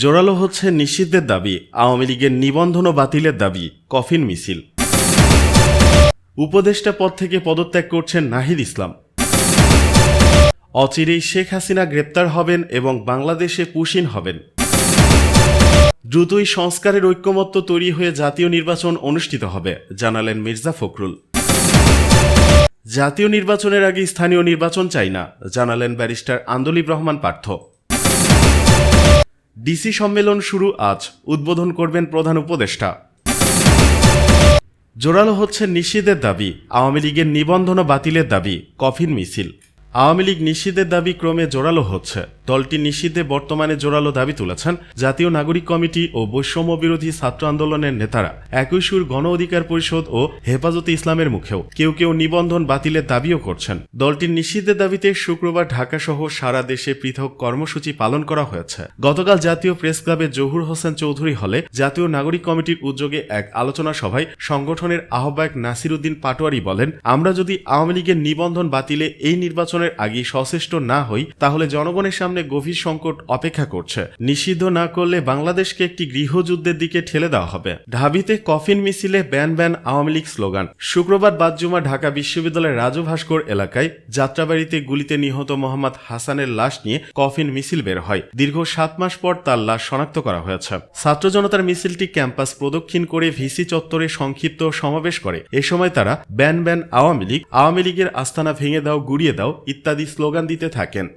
জোরালো হচ্ছে নিষিদ্ধের দাবি, আওয়ামী লীগের নিবন্ধন বাতিলের দাবি, কফিন মিছিল। উপদেষ্টা পদ থেকে পদত্যাগ করছেন নাহিদ ইসলাম। অচিরেই শেখ হাসিনা গ্রেপ্তার হবেন এবং বাংলাদেশে পুশিন হবেন। দ্রুতই সংস্কারের ঐক্যমত্য তৈরি হয়ে জাতীয় নির্বাচন অনুষ্ঠিত হবে, জানালেন মির্জা ফখরুল। জাতীয় নির্বাচনের আগে স্থানীয় নির্বাচন চাই না, জানালেন ব্যারিস্টার আন্দোলিব রহমান পার্থ। ডিসি সম্মেলন শুরু আজ। উদ্বোধন করবেন প্রধান উপদেষ্টা। জোরালো হচ্ছে নিষিদ্ধের দাবি, আওয়ামী লীগের নিবন্ধন বাতিলের দাবি, কফিন মিছিল। আওয়ামী লীগ নিষিদ্ধের দাবি ক্রমে জোরালো হচ্ছে। দলটি নিষিদ্ধে বর্তমানে জোরালো দাবি তুলেছেন। জাতীয় নাগরিক কমিটি ও বৈষম্য বিরোধী ছাত্র আন্দোলনের নেতারা একই সুর গণ অধিকার পরিষদ ও হেফাজতে ইসলামের মুখেও কেউ কেউ নিবন্ধন বাতিলের দাবিও করছেন। দলটির নিষিদ্ধের দাবিতে শুক্রবার ঢাকা সহ সারা দেশে পৃথক কর্মসূচি পালন করা হয়েছে। গতকাল জাতীয় প্রেস ক্লাবে জহুর হোসেন চৌধুরী হলে জাতীয় নাগরিক কমিটির উদ্যোগে এক আলোচনা সভায় সংগঠনের আহ্বায়ক নাসির উদ্দিন পাটোয়ারি বলেন, আমরা যদি আওয়ামী লীগের নিবন্ধন বাতিলে এই নির্বাচনের আগে সচেষ্ট না হই, তাহলে জনগণের সামনে গভীর সংকট অপেক্ষা করছে। নিষিদ্ধ না করলে বাংলাদেশকে একটি গৃহযুদ্ধের দিকে ঠেলে দেওয়া হবে। ঢাবিতে কফিন মিছিলে ban ban Awami League slogan. শুক্রবার বাদজুমা ঢাকা বিশ্ববিদ্যালয়ের রাজু ভাস্কর এলাকায় যাত্রাবাড়িতে গুলিতে নিহত মোহাম্মদ হাসানের লাশ নিয়ে কফিন মিছিল বের হয়। দীর্ঘ সাত মাস পর তার লাশ শনাক্ত করা হয়েছে। ছাত্র জনতার মিছিলটি ক্যাম্পাস প্রদক্ষিণ করে ভিসি চত্বরে সংক্ষিপ্ত সমাবেশ করে। এ সময় তারা ব্যান ব্যান আওয়ামী লীগ, আওয়ামী লীগের আস্তানা ভেঙে দাও, গুড়িয়ে দাও ইত্যাদি স্লোগান দিতে থাকেন।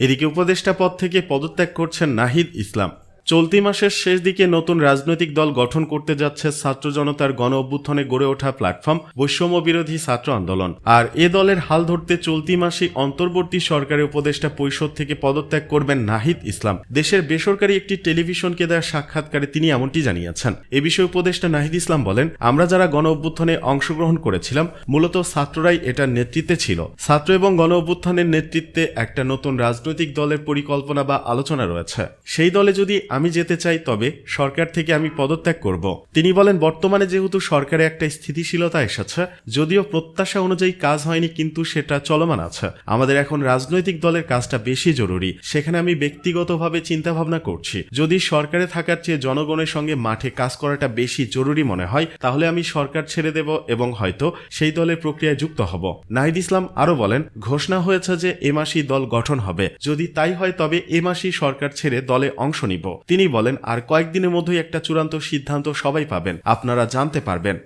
এদিকে উপদেষ্টা পদ থেকে পদত্যাগ করছেন নাহিদ ইসলাম। চলতি মাসের শেষ দিকে নতুন রাজনৈতিক দল গঠন করতে যাচ্ছে ছাত্র জনতার গণ অভ্যুত্থানে গড়ে ওঠা প্ল্যাটফর্ম বৈষম্য বিরোধী ছাত্র আন্দোলন। আর এ দলের হাল ধরতে চলতি মাসে অন্তর্বর্তী সরকারের উপদেষ্টা পরিষদ থেকে পদত্যাগ করবেন নাহিদ ইসলাম। দেশের বেসরকারি একটি টেলিভিশনকে দেওয়া সাক্ষাৎকারে তিনি এমনটি জানিয়েছেন। এ বিষয়ে উপদেষ্টা নাহিদ ইসলাম বলেন, আমরা যারা গণ অভ্যুত্থানে অংশগ্রহণ করেছিলাম, মূলত ছাত্ররাই এটার নেতৃত্বে ছিল। ছাত্র এবং গণ অভ্যুত্থানের নেতৃত্বে একটা নতুন রাজনৈতিক দলের পরিকল্পনা বা আলোচনা রয়েছে। সেই দলে যদি আমি যেতে চাই, তবে সরকার থেকে আমি পদত্যাগ করব। তিনি বলেন, বর্তমানে যেহেতু সরকারে একটা স্থিতিশীলতা এসেছে, যদিও প্রত্যাশা অনুযায়ী কাজ হয়নি, কিন্তু সেটা চলমান আছে। আমাদের এখন রাজনৈতিক দলের কাজটা বেশি জরুরি। সেখানে আমি ব্যক্তিগতভাবে চিন্তা ভাবনা করছি। যদি সরকারে থাকার চেয়ে জনগণের সঙ্গে মাঠে কাজ করাটা বেশি জরুরি মনে হয়, তাহলে আমি সরকার ছেড়ে দেব এবং হয়তো সেই দলের প্রক্রিয়ায় যুক্ত হব। নাহিদ ইসলাম আরও বলেন, ঘোষণা হয়েছে যে এ মাসেই দল গঠন হবে। যদি তাই হয়, তবে এ মাসেই সরকার ছেড়ে দলে অংশ নিব। তিনি বলেন, আর কয়েকদিনের মধ্যেই একটা চূড়ান্ত সিদ্ধান্ত সবাই পাবেন। আপনারা জানতে পারবেন।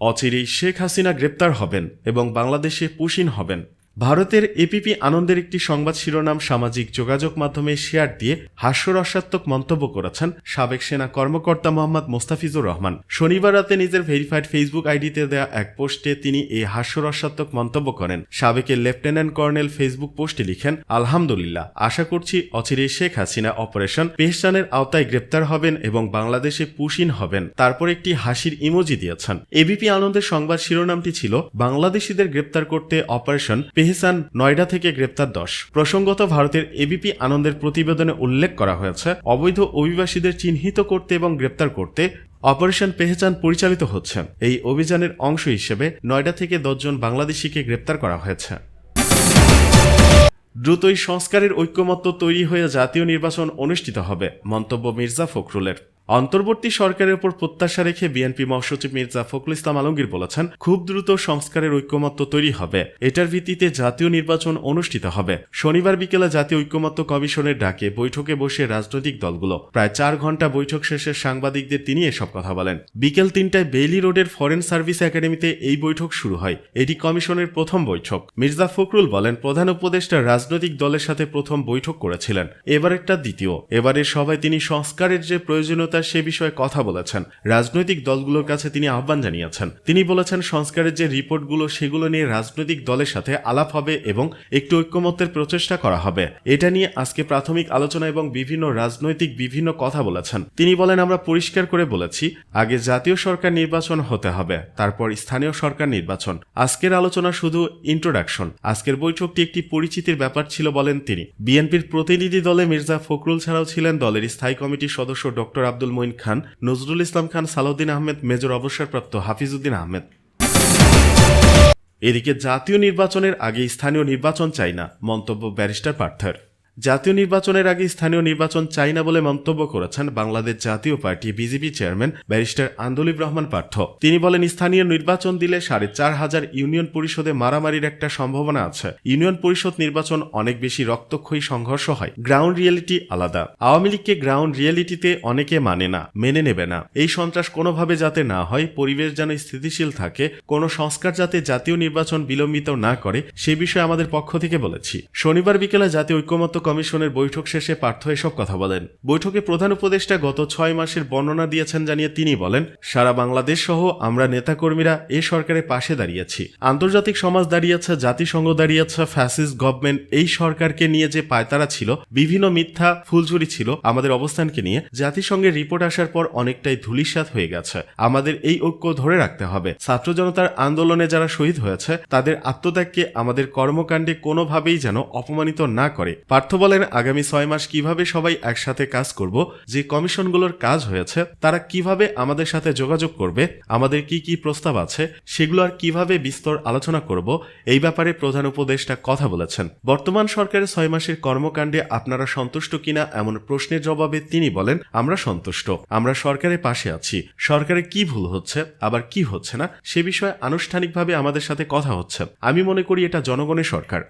অচিরেই শেখ হাসিনা গ্রেপ্তার হবেন এবং বাংলাদেশে পুশিন হবেন। ভারতের এপিপি আনন্দের একটি সংবাদ শিরোনাম সামাজিক যোগাযোগ মাধ্যমে শেয়ার দিয়ে হাস্যরসাত্মক মন্তব্য করেছেন সাবেক সেনা কর্মকর্তা মোহাম্মদ মোস্তাফিজুর রহমান। শনিবার রাতে নিজের ভেরিফাইড ফেসবুক আইডিতে দেয়া এক পোস্টে তিনি এই হাস্যরসাত্মক মন্তব্য করেন। সাবেকের লেফটেন্যান্ট কর্নেল ফেসবুক পোস্টে লিখেন, আলহামদুলিল্লাহ, আশা করছি অচিরেই শেখ হাসিনা অপারেশন পেহচানের আওতায় গ্রেপ্তার হবেন এবং বাংলাদেশে পুশিন হবেন। তারপর একটি হাসির ইমোজি দিয়েছেন। এবিপি আনন্দের সংবাদ শিরোনামটি ছিল, বাংলাদেশিদের গ্রেপ্তার করতে অপারেশন পেহসান নয়ডা থেকে গ্রেপ্তার দশ। প্রসঙ্গত ভারতের এবিপি আনন্দের প্রতিবেদনে উল্লেখ করা হয়েছে, অবৈধ অভিবাসীদের চিহ্নিত করতে এবং গ্রেপ্তার করতে অপারেশন পেহেচান পরিচালিত হচ্ছে। এই অভিযানের অংশ হিসেবে নয়ডা থেকে দশজন বাংলাদেশিকে গ্রেপ্তার করা হয়েছে। দ্রুতই সংস্কারের ঐক্যমত্য তৈরি হয়ে জাতীয় নির্বাচন অনুষ্ঠিত হবে, মন্তব্য মির্জা ফখরুলের। অন্তর্বর্তী সরকারের উপর প্রত্যাশা রেখে বিএনপি মহাসচিব মির্জা ফখরুল ইসলাম আলমগীর বলেছেন, খুব দ্রুত সংস্কারের ঐক্যমত্য তৈরি হবে। এটার ভিত্তিতে জাতীয় নির্বাচন অনুষ্ঠিত হবে। শনিবার বিকেলে জাতীয় ঐক্যমত্য কমিশনের ডাকে বৈঠকে বসে রাজনৈতিক দলগুলো। প্রায় চার ঘণ্টা বৈঠক শেষে সাংবাদিকদের তিনি এসব কথা বলেন। বিকেল তিনটায় বেইলি রোডের ফরেন সার্ভিস একাডেমিতে এই বৈঠক শুরু হয়। এটি কমিশনের প্রথম বৈঠক। মির্জা ফখরুল বলেন, প্রধান উপদেষ্টা রাজনৈতিক দলের সাথে প্রথম বৈঠক করেছিলেন। এবারেরটা দ্বিতীয়। এবারের সভায় তিনি সংস্কারের যে প্রয়োজনীয়তা সে বিষয়ে কথা বলেছেন। রাজনৈতিক দলগুলোর কাছে তিনি আহ্বান জানিয়েছেন। তিনি বলেছেন, সংস্কারের যে রিপোর্টগুলো, সেগুলো নিয়ে রাজনৈতিক দলের সাথে আলাপ হবে এবং একটু ঐক্যমত্যের প্রচেষ্টা করা হবে। এটা নিয়ে আজকে প্রাথমিক আলোচনা এবং বিভিন্ন রাজনৈতিক বিভিন্ন কথা বলেছেন। তিনি বলেন, আমরা পরিষ্কার করে বলেছি, আগে জাতীয় সরকার নির্বাচন হতে হবে, তারপর স্থানীয় সরকার নির্বাচন। আজকের আলোচনা শুধু ইন্ট্রোডাকশন আজকের বৈঠকটি একটি পরিচিতির ব্যাপার ছিল বলেন তিনি। বিএনপির প্রতিনিধি দলে মির্জা ফখরুল ছাড়াও ছিলেন দলের স্থায়ী কমিটির সদস্য ডক্টর আব্দুল মঈন খান, নজরুল ইসলাম খান, সালাউদ্দিন আহমেদ, মেজর অবসরপ্রাপ্ত হাফিজউদ্দিন আহমেদ। এদিকে জাতীয় নির্বাচনের আগে স্থানীয় নির্বাচন চাই না, মন্তব্য ব্যারিস্টার পার্থার। জাতীয় নির্বাচনের আগে স্থানীয় নির্বাচন চাই না বলে মন্তব্য করেছেন Bangladesh Jatiya party BJP chairman barrister Andaleeve Rahman Partho. তিনি বলেন, স্থানীয় নির্বাচন দিলে সাড়ে চার হাজার ইউনিয়ন পরিষদে মারামারির একটা সম্ভাবনা আছে। ইউনিয়ন পরিষদ নির্বাচন অনেক বেশি রক্তক্ষয়ী সংঘর্ষ হয়। গ্রাউন্ড রিয়েলিটি আলাদা। আওয়ামী লীগকে গ্রাউন্ড রিয়েলিটিতে অনেকে মানে না, মেনে নেবে না। এই সন্ত্রাস কোনোভাবে যাতে না হয়, পরিবেশ যেন স্থিতিশীল থাকে, কোনো সংস্কার যাতে জাতীয় নির্বাচন বিলম্বিত না করে, সে বিষয়ে আমাদের পক্ষ থেকে বলেছি। শনিবার বিকেলে জাতীয় ঐক্যমত্য কমিশনের বৈঠক শেষে পার্থ এসব কথা বলেন। বৈঠকে প্রধান উপদেষ্টা গত ছয় মাসের বর্ণনা দিয়েছেন জানিয়ে তিনি বলেন, সারা বাংলাদেশ সহ আমরা নেতাকর্মীরা এ সরকারের পাশে দাঁড়িয়েছি। আন্তর্জাতিক সমাজ দাঁড়িয়েছে, জাতিসংঘ দাঁড়িয়েছে, ফ্যাসিস্ট গভর্নমেন্ট এই সরকারকে নিয়ে যে পায়তারা ছিল, বিভিন্ন মিথ্যা ফুলঝুরি ছিল, আমাদের অবস্থানকে নিয়ে জাতিসংঘের রিপোর্ট আসার পর অনেকটাই ধূলিসাৎ হয়ে গেছে। আমাদের এই ঐক্য ধরে রাখতে হবে। ছাত্র জনতার আন্দোলনে যারা শহীদ হয়েছে, তাদের আত্মত্যাগকে আমাদের কর্মকাণ্ডে কোনোভাবেই যেন অপমানিত না করে। পার্থ বলেন আগামী ছয় মাস কীভাবে সবাই একসাথে কাজ করব, যে কমিশনগুলোর কাজ হয়েছে, তারা কীভাবে আমাদের সাথে যোগাযোগ করবে, আমাদের কি কি প্রস্তাব আছে, সেগুলো আর কীভাবে বিস্তর আলোচনা করব, এই ব্যাপারে প্রধান উপদেষ্টা কথা বলেছেন। বর্তমান সরকারের ছয় মাসের কর্মকাণ্ডে আপনারা সন্তুষ্ট কিনা এমন প্রশ্নের জবাবে তিনি বলেন, আমরা সন্তুষ্ট। আমরা সরকারের পাশে আছি। সরকারে কি ভুল হচ্ছে, আবার কি হচ্ছে না, সে বিষয়ে আনুষ্ঠানিকভাবে আমাদের সাথে কথা হচ্ছে। আমি মনে করি এটা জনগণের সরকার।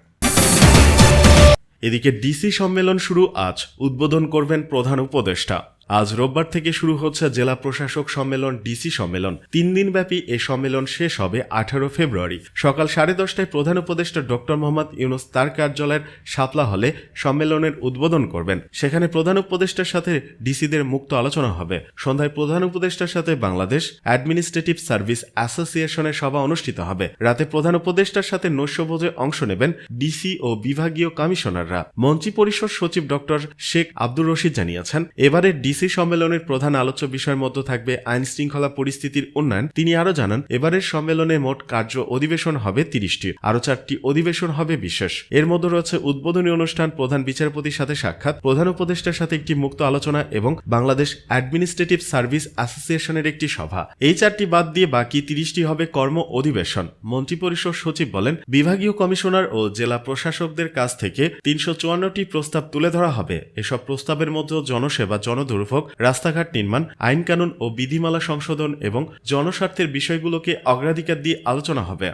এদিকে ডিসি সম্মেলন শুরু আজ। উদ্বোধন করবেন প্রধান উপদেষ্টা। আজ রোববার থেকে শুরু হচ্ছে জেলা প্রশাসক সম্মেলন, ডিসি সম্মেলন। তিন দিনব্যাপী এ সম্মেলন শেষ হবে আঠারো ফেব্রুয়ারি। সকাল সাড়ে দশটায় প্রধান উপদেষ্টা ডক্টর মোহাম্মদ ইউনুস তার কার্যালয়ের শাপলা হলে সম্মেলনের উদ্বোধন করবেন। সেখানে প্রধান উপদেষ্টার সাথে ডিসিদের মুক্ত আলোচনা হবে। সন্ধ্যায় প্রধান উপদেষ্টার সাথে বাংলাদেশ অ্যাডমিনিস্ট্রেটিভ সার্ভিস অ্যাসোসিয়েশনের সভা অনুষ্ঠিত হবে। রাতে প্রধান উপদেষ্টার সাথে নৈশভোজে অংশ নেবেন ডিসি ও বিভাগীয় কমিশনাররা। মন্ত্রী পরিষদ সচিব ডক্টর শেখ আব্দুর রশিদ জানিয়েছেন এবারে ডিসি সম্মেলনের প্রধান আলোচ্য বিষয়ের মধ্যে থাকবে আইন শৃঙ্খলা পরিস্থিতির উন্নয়ন। তিনি আরও জানান, এবারের সম্মেলনে মোট কার্য অধিবেশন হবে তিরিশটি। আরও চারটি অধিবেশন হবে বিশেষ। এর মধ্যে রয়েছে উদ্বোধনী অনুষ্ঠান, প্রধান বিচারপতির সাথে সাক্ষাৎ, প্রধান উপদেষ্টার সাথে একটি মুক্ত আলোচনা এবং বাংলাদেশ অ্যাডমিনিস্ট্রেটিভ সার্ভিস অ্যাসোসিয়েশনের একটি সভা। এই চারটি বাদ দিয়ে বাকি তিরিশটি হবে কর্ম অধিবেশন। মন্ত্রিপরিষদ সচিব বলেন, বিভাগীয় কমিশনার ও জেলা প্রশাসকদের কাছ থেকে তিনশো চুয়ান্নটি প্রস্তাব তুলে ধরা হবে। এসব প্রস্তাবের মধ্যে জনসেবা জনদুর্ভোগ রাস্তাঘাট নির্মাণ আইনকানুন ও বিধিমালা সংশোধন এবং জনস্বার্থের বিষয়গুলোকে অগ্রাধিকার দিয়ে আলোচনা হবে।